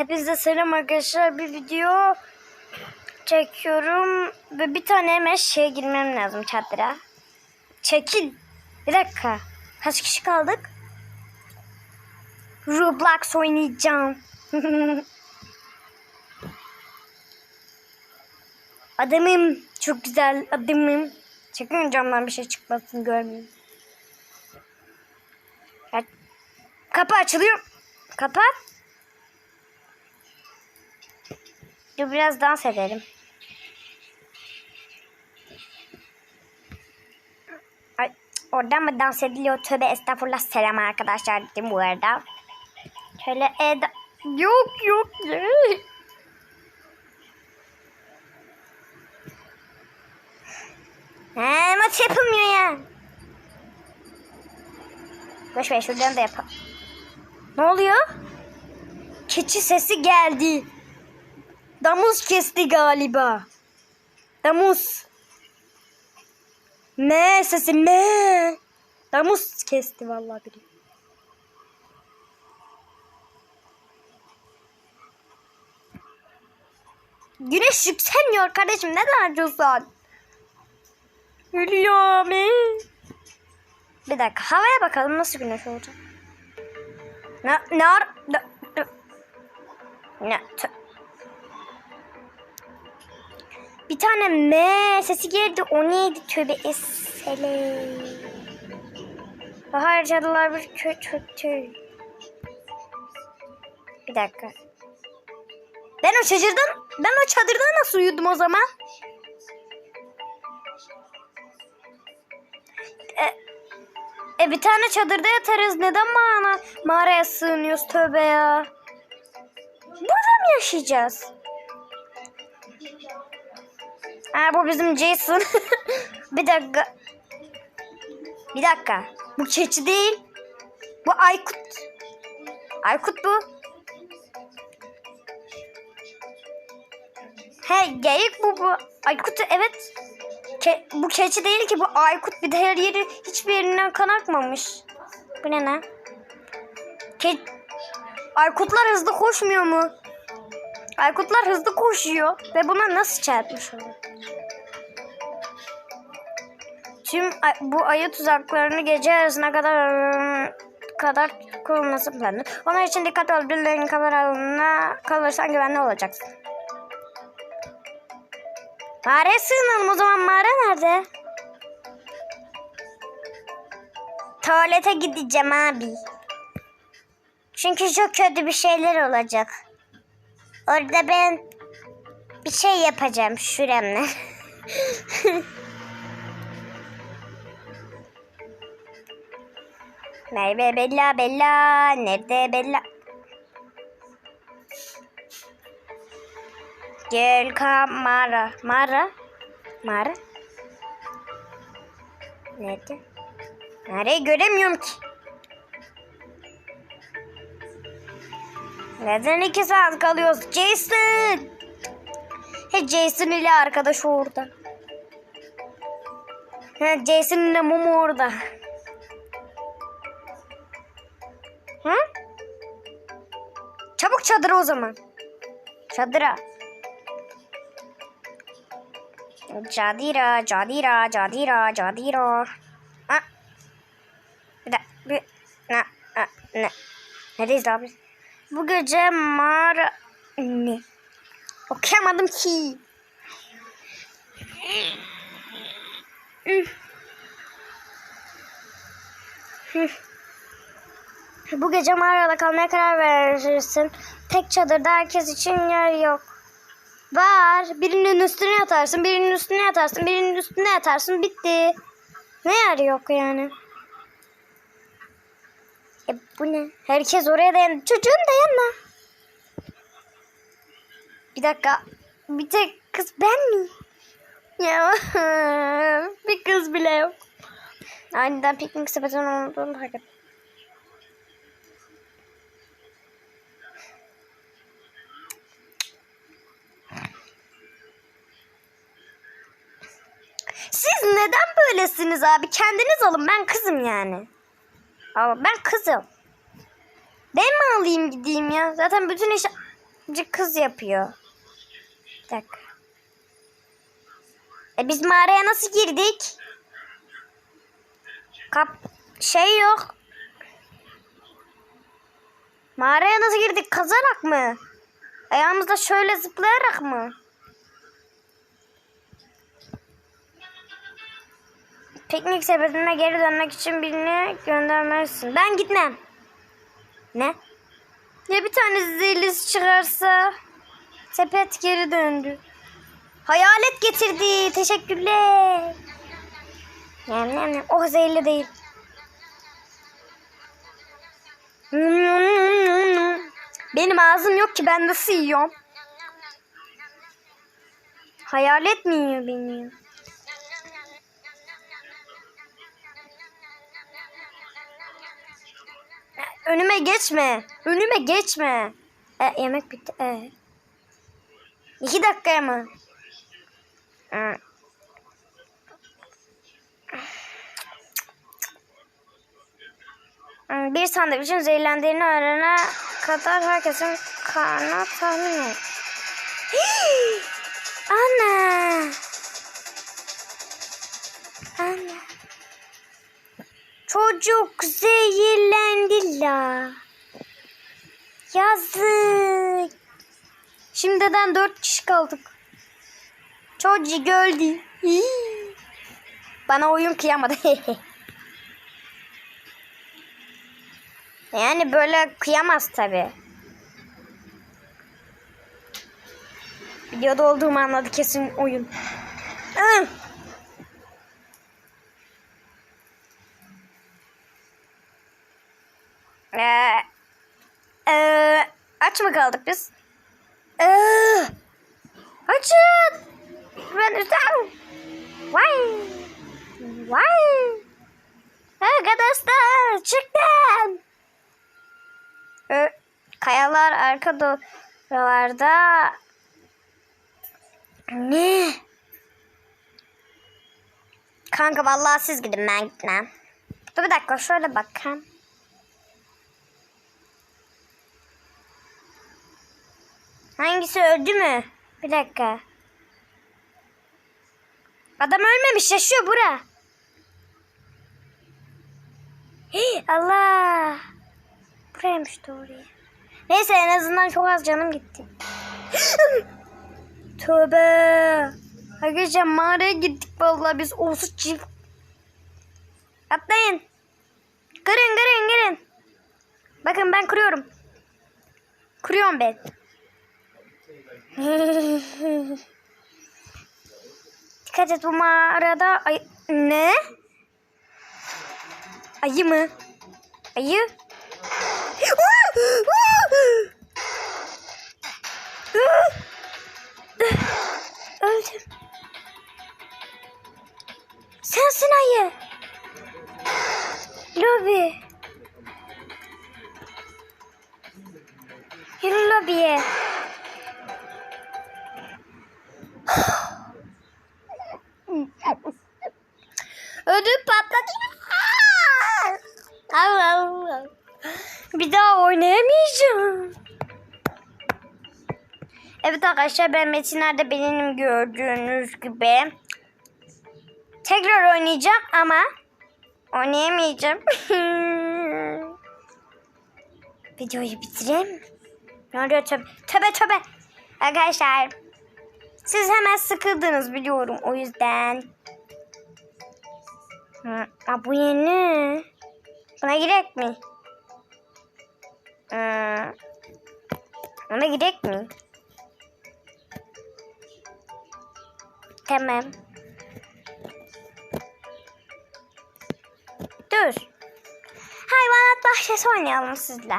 Hepinize selam arkadaşlar. Bir video çekiyorum ve bir tane hemen şeye girmem lazım çadıra. Çekil. Bir dakika. Kaç kişi kaldık? Roblox oynayacağım. adamım. Çok güzel adamım. Çekin camdan bir şey çıkmasın görmeyeyim. Kapı açılıyor. Kapat. Dur biraz dans edelim. Ay, oradan mı dans ediliyor? Tövbe estağfurullah. Selam arkadaşlar dedim bu arada. Şöyle eda... Yok yok. He, maç yapılmıyor ya. Boş ver şuradan da yapalım. Ne oluyor? Keçi sesi geldi. Damuz kesti galiba. Damuz. Me sesi me. Damuz kesti vallahi biri. Güneş yükselmiyor kardeşim. Neden harcıyorsun? Gülüyor me. Bir dakika havaya bakalım nasıl güneş olacak. Ne ne ne ne bir tane M sesi geldi. O neydi? Tövbe esele. Bahar cadılar bir kötü. Bir dakika. Ben o çadırdan, ben o çadırda nasıl uyudum o zaman? E, e bir tane çadırda yatarız. Neden mağara, mağaraya sığınıyoruz tövbe ya? Burada mı yaşayacağız? Ha bu bizim Jason. bir dakika. Bir dakika. Bu keçi değil. Bu Aykut. Aykut bu. He geyik bu bu. Aykut evet. Ke bu keçi değil ki bu Aykut bir de her yeri hiçbir yerinden kan akmamış. Bu ne lan? Ke Aykutlar hızlı koşmuyor mu? Aykutlar hızlı koşuyor ve buna nasıl çarpmış olur? Tüm bu ayı tuzaklarını gece yarısına kadar kadar kurulması planı. Onlar için dikkat ol. Birilerinin kameralarına kalırsan güvenli olacaksın. Mağaraya sığınalım o zaman. Mağara nerede? Tuvalete gideceğim abi. Çünkü çok kötü bir şeyler olacak. Orada ben bir şey yapacağım şuremle. Merve Bella Bella nerede Bella? Gel kamera. Mara. Mara. Nerede? Nereyi göremiyorum ki. Neden iki saat kalıyoruz? Jason! He Jason ile arkadaş orada. He Jason ile Momo orada. Hı? Çabuk çadıra o zaman. Çadıra. Cadira, cadira, cadira, cadira. Ha? Bir dakika. Bir, ne, ne, ne. Neredeyiz abi? Bu gece mağara... Ne? Okuyamadım ki. Bu gece mağarada kalmaya karar verirsin. Tek çadırda herkes için yer yok. Var. Birinin üstüne yatarsın, birinin üstüne yatarsın, birinin üstüne yatarsın. Bitti. Ne yer yok yani? E bu ne? Herkes oraya dayan. Çocuğum dayanma. Bir dakika. Bir tek kız ben mi? Ya bir kız bile yok. Aniden piknik sepetinin olduğunu fark ettim. Siz neden böylesiniz abi? Kendiniz alın. Ben kızım yani. Ama ben kızım. Ben mi alayım gideyim ya? Zaten bütün iş... Cık kız yapıyor. Bir dakika. E biz mağaraya nasıl girdik? Kap şey yok. Mağaraya nasıl girdik? Kazarak mı? Ayağımızda şöyle zıplayarak mı? Piknik sepetine geri dönmek için birini göndermelisin. Ben gitmem. Ne? Ya bir tane zehirlisi çıkarsa? Sepet geri döndü. Hayalet getirdi. Teşekkürler. Nem nem nem. Oh zehirli değil. Benim ağzım yok ki ben nasıl yiyorum? Hayalet mi yiyor beni? Önüme geçme. Önüme geçme. E, yemek bitti. E. İki dakikaya mı? E. Bir sandviçin zehirlendiğini öğrene kadar herkesin karnı tahmin et. Anne. Çocuk zehirlendi la. Yazık. Şimdiden dört kişi kaldık. Çocuk öldü. Bana oyun kıyamadı. yani böyle kıyamaz tabi. Videoda olduğumu anladı kesin oyun. Ee, ee, aç mı kaldık biz? Ee, açın. Ben üstten. Vay. Vay. Arkadaşlar çıktım. Ee, kayalar arka duvarda. Ne? Kanka vallahi siz gidin ben gitmem. Dur bir dakika şöyle bakayım. Hangisi öldü mü? Bir dakika. Adam ölmemiş yaşıyor bura. Hii, Allah. Buraymış doğru. Neyse en azından çok az canım gitti. Tövbe. Arkadaşlar mağaraya gittik vallahi biz olsu çift. Atlayın. Kırın kırın kırın. Bakın ben kırıyorum. Kırıyorum ben. Dikkat et bu mağarada ay ne? Ayı mı? Ayı? Öldüm. Sensin ayı. Lobi. Yürü lobiye. Ödüm patladı. Bir daha oynayamayacağım. Evet arkadaşlar ben metinlerde benim gördüğünüz gibi tekrar oynayacağım ama oynayamayacağım. Videoyu bitireyim. Ne oluyor töbe töbe töbe. Arkadaşlar siz hemen sıkıldınız biliyorum o yüzden. Hı, aa, bu yeni. Buna girek mi? Ee, buna girek mi? Tamam. Dur. Hayvanat bahçesi oynayalım sizle.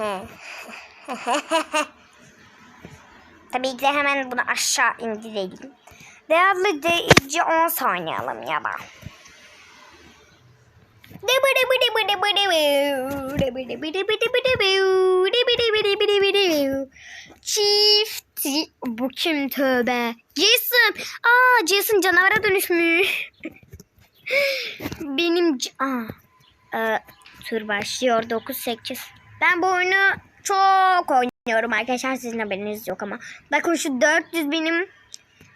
Tabii ki de hemen bunu aşağı indirelim. Değerli deyici 10 saniye alalım ya da. Çift Ti- Bu kim tövbe? Jason. Aa Jason canavara dönüşmüş. Benim... Aa. Ee, tur başlıyor 9-8. Ben bu oyunu çok oynuyorum arkadaşlar. Sizin haberiniz yok ama. Bakın şu 400 benim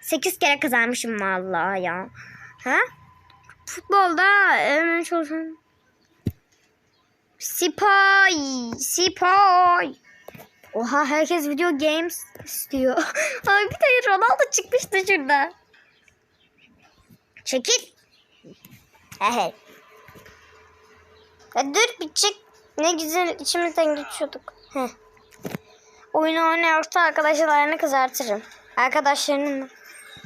8 kere kazanmışım vallahi ya. Ha? Futbolda hemen çalışan. Spy. Spy. Oha herkes video games istiyor. Ay bir de Ronaldo çıkmıştı şurada. Çekil. Ehe. Dur bir çık. Ne güzel içimizden geçiyorduk. Heh. Oyunu oynarsa arkadaşlarını kızartırım. Arkadaşlarının.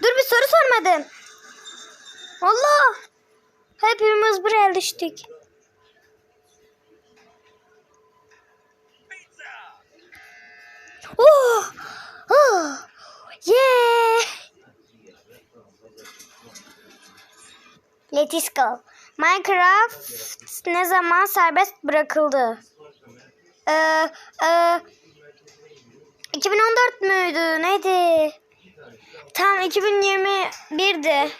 Dur bir soru sormadım. Allah. Hepimiz buraya düştük. Oh! Oh! Yeah! Let's go. Minecraft ne zaman serbest bırakıldı? Ee, e, 2014 müydü? Neydi? Tam 2021'di.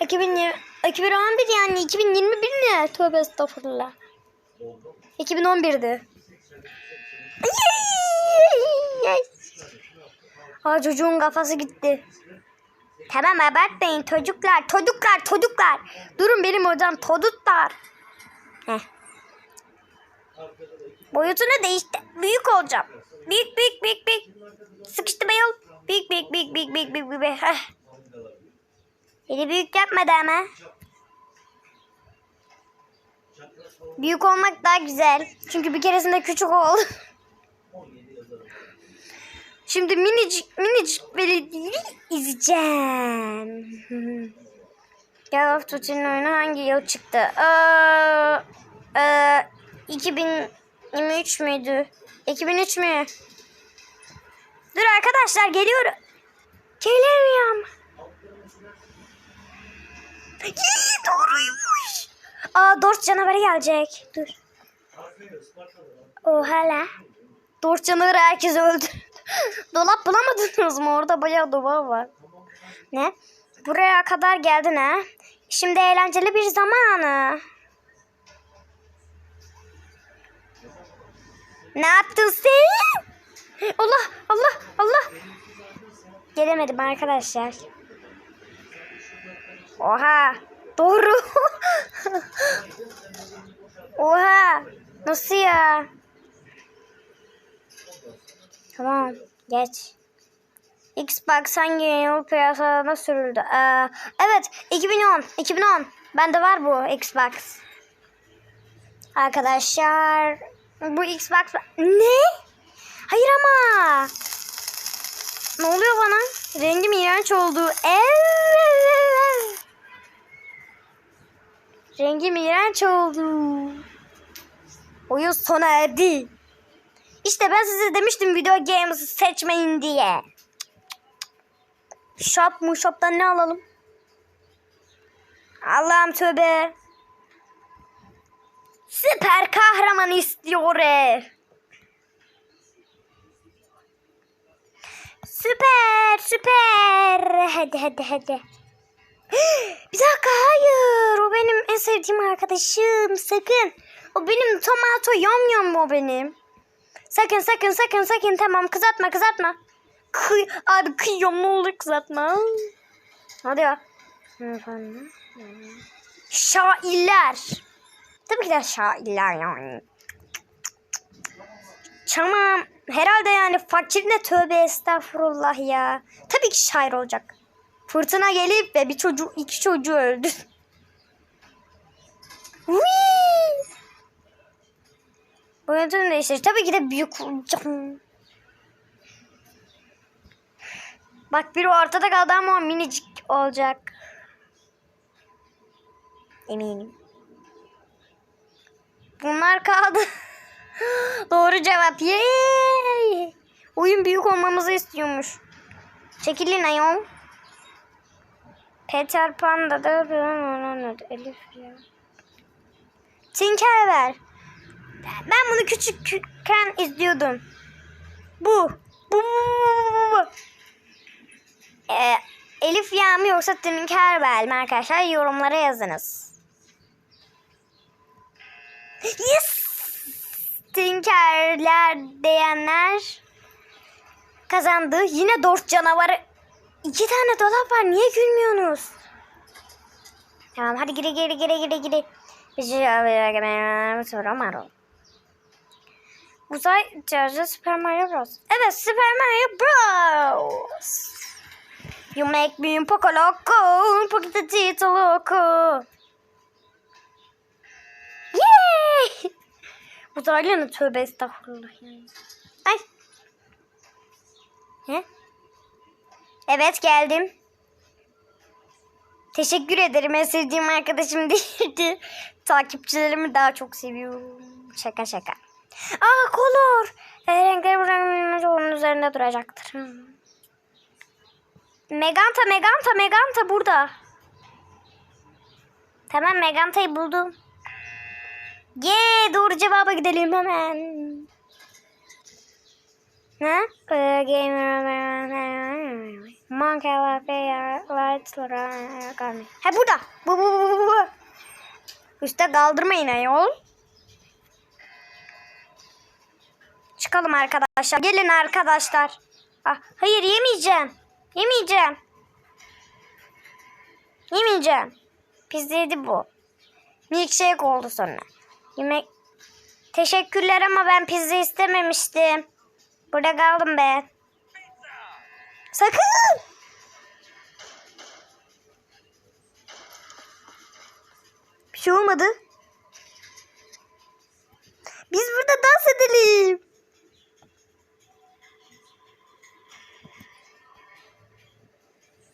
2020, 2011 yani 2021 ne? Tövbe estağfurullah. 2011'di. Aa çocuğun kafası gitti. Tamam abartmayın çocuklar, çocuklar, çocuklar. Durun benim hocam çocuklar. Heh. Boyutunu değişti. Büyük olacağım. Büyük büyük büyük büyük. Sıkıştı be yol. Büyük büyük büyük büyük büyük büyük büyük. Heh. Beni büyük yapmadı ama. Büyük olmak daha güzel. Çünkü bir keresinde küçük oldu. Şimdi minicik minicik belediyeyi izleyeceğim. Call of Duty'nin oyunu hangi yıl çıktı? Ee, e, 2023 müydü? 2003 mü? Dur arkadaşlar geliyorum. Gelemiyorum. Yii, doğruymuş. Aa Dort canavarı gelecek. Dur. Oha la. Dort canavarı herkes öldü. Dolap bulamadınız mı? Orada bayağı dolap var. Ne? Buraya kadar geldin ha? Şimdi eğlenceli bir zamanı. Ne yaptın sen? Allah Allah Allah. Gelemedim arkadaşlar. Oha. Doğru. Oha. Nasıl ya? Tamam. Geç. Xbox hangi yıl piyasada sürüldü? Ee, evet 2010. 2010. Bende var bu Xbox. Arkadaşlar bu Xbox ne? Hayır ama. Ne oluyor bana? Rengim iğrenç oldu. Evet. Rengim iğrenç oldu. Oyun sona erdi. İşte ben size demiştim video games seçmeyin diye. Shop mu shop'tan ne alalım? Allah'ım tövbe. Süper kahraman istiyor. Süper süper. Hadi hadi hadi. Bir dakika hayır. O benim en sevdiğim arkadaşım. Sakın. O benim tomato yom yom o benim. Sakın sakın sakın sakın tamam kızartma kızartma. Kıy, abi kıyıyorum ne olur kızartma. Hadi ya. Şairler. Tabii ki de şairler yani. Tamam. Herhalde yani fakir ne tövbe estağfurullah ya. Tabii ki şair olacak. Fırtına gelip ve bir çocuğu iki çocuğu öldü. Whee! Boyutunu değiştir. Tabii ki de büyük olacağım. Bak biri ortada kaldı ama minicik olacak. Eminim. Bunlar kaldı. Doğru cevap. Yay! Oyun büyük olmamızı istiyormuş. Çekilin ayol. Peter Pan'da da Elif ya. Tinkerbell. Ben bunu küçükken izliyordum. Bu. Bu. Bu. Bu. Bu. Ee, Elif Yağ mı yoksa Tinkerbell mi arkadaşlar? Yorumlara yazınız. Yes! Tinkerler diyenler kazandı. Yine dört canavarı. İki tane dolap var. Niye gülmüyorsunuz? Tamam hadi gire gire gire gire gire. Sonra Mario. Uzay cihazı Super Mario Bros. Evet Super Mario Bros. You make me poco loco, un poquitito loco. Yay! Uzaylı ne tövbe estağfurullah yani. Ay. He? Evet geldim. Teşekkür ederim. En sevdiğim arkadaşım değildi. Takipçilerimi daha çok seviyorum. Şaka şaka. Aa kolor. E, renkleri buranın onun üzerinde duracaktır. Hmm. Meganta, Meganta, Meganta burada. Tamam Meganta'yı buldum. Ye doğru cevaba gidelim hemen. Ne? Gamer Monkey Ha burada. Bu bu bu bu bu. Üste kaldırmayın ayol. Çıkalım arkadaşlar. Gelin arkadaşlar. Ah, hayır yemeyeceğim. Yemeyeceğim. Yemeyeceğim. Pizza yedi bu. Milkshake oldu sonra. Yemek... Teşekkürler ama ben pizza istememiştim. Burada kaldım be. Sakın. Bir şey olmadı. Biz burada dans edelim.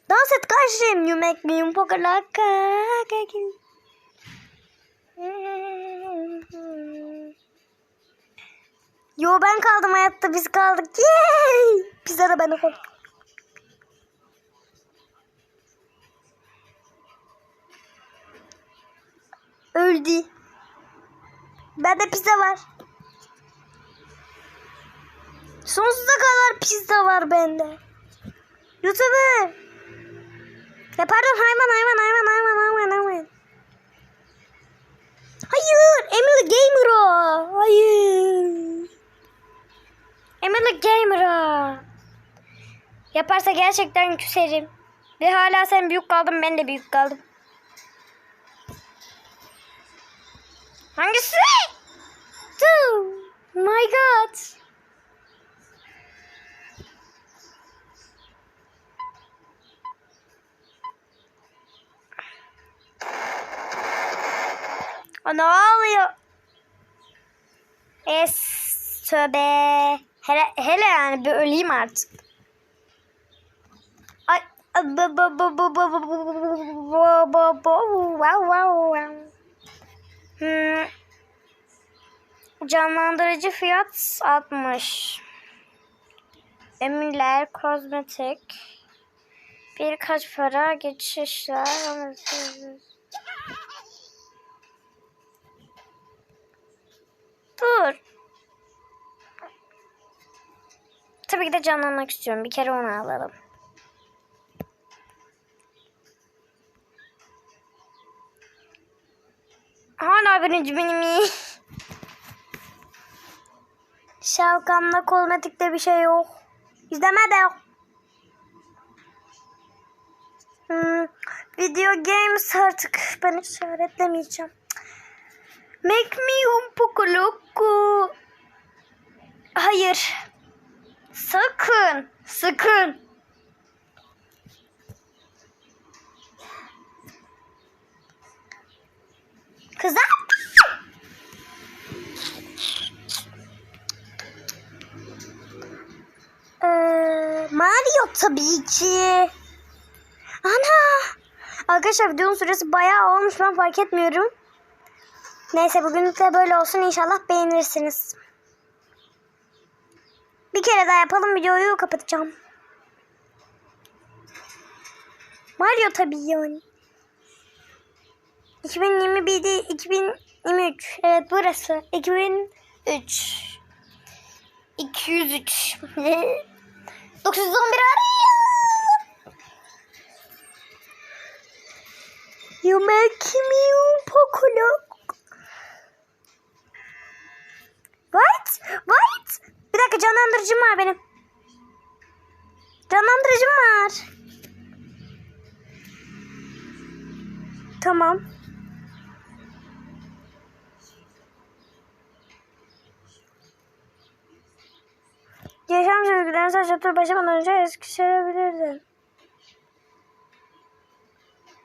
Dans et kardeşim. You make me un poco loca. Yo ben kaldım hayatta biz kaldık. Yay! Pizza da ben koy. Öldü. Bende pizza var. Sonsuza kadar pizza var bende. YouTuber. Ya pardon hayvan hayvan hayvan hayvan hayvan hayvan. Hayır. Emily Gamer o. Hayır. Emily Gamer o. Yaparsa gerçekten küserim. Ve hala sen büyük kaldın ben de büyük kaldım. Hangisi? Two. My God. Ana ağlıyor. Es tövbe. Hele, hele yani bir öleyim artık. Ay. Hmm. Canlandırıcı fiyat 60. Emirler kozmetik. Birkaç para geçişler. Tabii ki de canlanmak istiyorum. Bir kere onu alalım. Hala birinci benim iyi. Şalgamla kozmetikte bir şey yok. İzleme de yok. Hmm, video games artık ben işaretlemeyeceğim. Make me un poco loco. Hayır. Sakın. Sakın. Kızlar. Ee, Mario tabii ki. Ana. Arkadaşlar videonun süresi bayağı olmuş ben fark etmiyorum. Neyse bugünlük de böyle olsun inşallah beğenirsiniz. Bir kere daha yapalım videoyu kapatacağım. Mario tabii yani. 2021 değil 2023. Evet burası. 2003. 203. 911 arayın. You make me un poco loco. What? What? Bir dakika canlandırıcım var benim. Canlandırıcım var. Tamam. Yaşam sözgülerini sadece tur başlamadan önce eskişerebilirdin.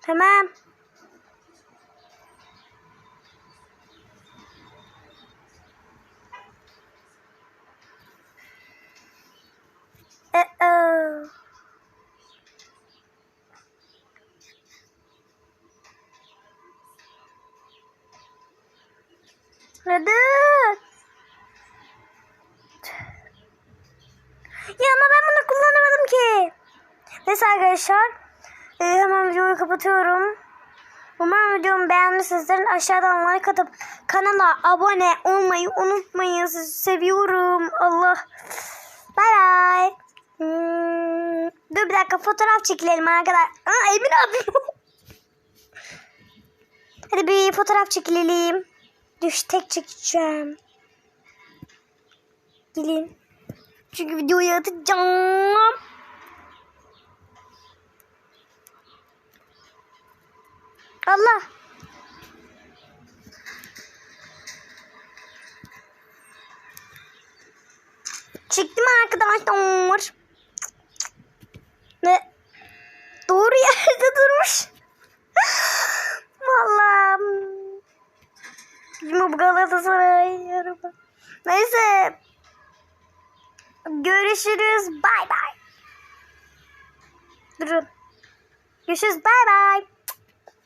Tamam. Kapatıyorum. Umarım videomu beğenmişsinizdir. Aşağıdan like atıp kanala abone olmayı unutmayın. Sizi seviyorum. Allah. Bay bay. Hmm, dur bir dakika fotoğraf çekilelim arkadaşlar. Aa, Emin abi. Hadi bir fotoğraf çekilelim. Düş tek çekeceğim. Gelin. Çünkü videoyu atacağım. Allah. Çıktım arkadaşlar. Ne? Doğru yerde durmuş. Vallahi. Bizim bu Galatasaray araba. Neyse. Görüşürüz. Bay bay. Durun. Görüşürüz. Bay bay.